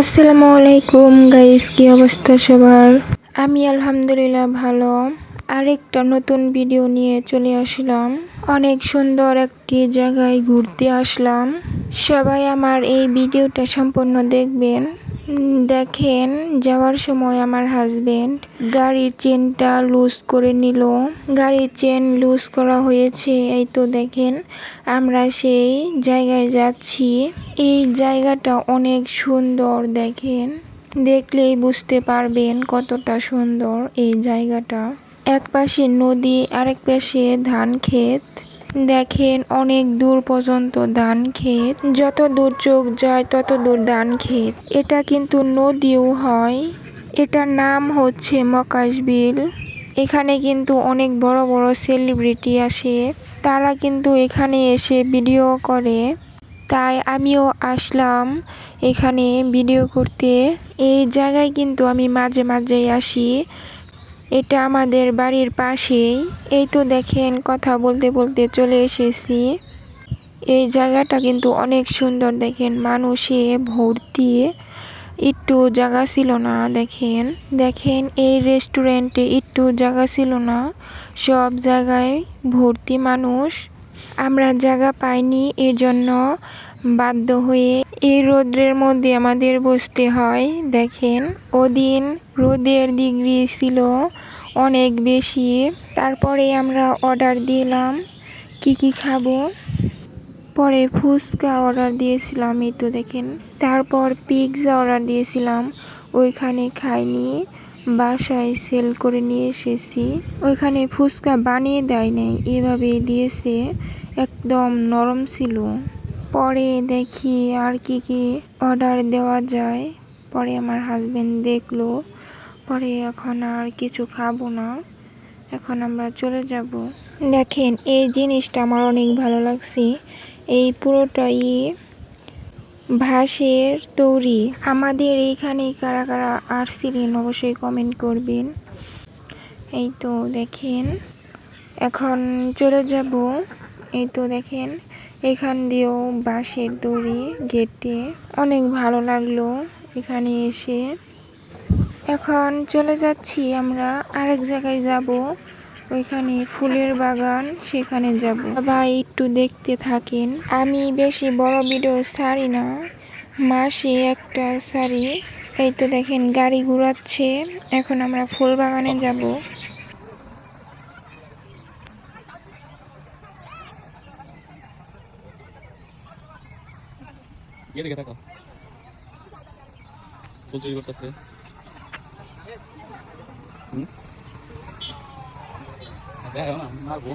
আসসালামু আলাইকুম গাইস কি অবস্থা সবার? আমি আলহামদুলিল্লাহ ভালো। আরেকটা নতুন ভিডিও নিয়ে চলে আসলাম। অনেক সুন্দর একটি জায়গায় ঘুরতে আসলাম। সবাই আমার এই ভিডিওটা সম্পূর্ণ দেখবেন। দেখেন, যাওয়ার সময় আমার হাজবেন্ড গাড়ির চেনটা লুজ করে নিল। গাড়ির চেন লুজ করা হয়েছে, এই তো দেখেন, আমরা সেই জায়গায় যাচ্ছি। এই জায়গাটা অনেক সুন্দর, দেখেন। দেখলেই বুঝতে পারবেন কতটা সুন্দর এই জায়গাটা। এক পাশে নদী, আরেক পাশে ধান ক্ষেত। দেখেন অনেক দূর পর্যন্ত ধান ক্ষেত। যত দূর চোখ যায়, তত দূর ধান ক্ষেত। এটা কিন্তু নদীও হয়। এটার নাম হচ্ছে মকাশবিল। এখানে কিন্তু অনেক বড় বড় সেলিব্রিটি আসে। তারা কিন্তু এখানে এসে ভিডিও করে। তাই আমিও আসলাম এখানে ভিডিও করতে। এই জায়গায় কিন্তু আমি মাঝে মাঝেই আসি। এটা আমাদের বাড়ির পাশেই। এই তো দেখেন, কথা বলতে বলতে চলে এসেছি। এই জায়গাটা কিন্তু অনেক সুন্দর, দেখেন, মানুষে ভর্তি। একটু জায়গা ছিল না, দেখেন। দেখেন, এই রেস্টুরেন্টে একটু জায়গা ছিল না। সব জায়গায় ভর্তি মানুষ। আমরা জায়গা পাইনি, এজন্য বাধ্য হয়ে এই রোদ্রের মধ্যে আমাদের বসতে হয়। দেখেন, ওদিন রোদের ডিগ্রি ছিল অনেক বেশি। তারপরে আমরা অর্ডার দিলাম। কি কি খাব? পরে ফুচকা অর্ডার দিয়েছিলাম, এই তো দেখেন। তারপর পিৎজা অর্ডার দিয়েছিলাম। ওইখানে খাইনি, বাসায় সেল করে নিয়ে এসেছি। ওইখানে ফুচকা বানিয়ে দেয় নাই এভাবে দিয়েছে। একদম নরম ছিল। পরে দেখি আর কি কি অর্ডার দেওয়া যায়। পরে আমার হাজবেন্ড দেখল। পরে এখন আর কিছু খাব না। এখন আমরা চলে যাব। দেখেন, এই জিনিসটা আমার অনেক ভালো লাগছে। এই পুরোটাই ভাসের তৈরি। আমাদের এইখানে কারা কারা আসছিলেন অবশ্যই কমেন্ট করবেন। এই তো দেখেন, এখন চলে যাব। এই তো দেখেন এখান দিয়েও বাঁশের দড়ি গেটে। অনেক ভালো লাগল এখানে এসে। এখন চলে যাচ্ছি আমরা আরেক জায়গায় যাব। ওইখানে ফুলের বাগান, সেখানে যাব। ভাই একটু দেখতে থাকেন। আমি বেশি বড় ভিডিও ছাড়ি না। মাসে একটা সারি এই তো দেখেন গাড়ি ঘুরাচ্ছে। এখন আমরা ফুল বাগানে যাব। দেখে থাকো। ফুল চুরি করতেছে। দেখো না মারবো।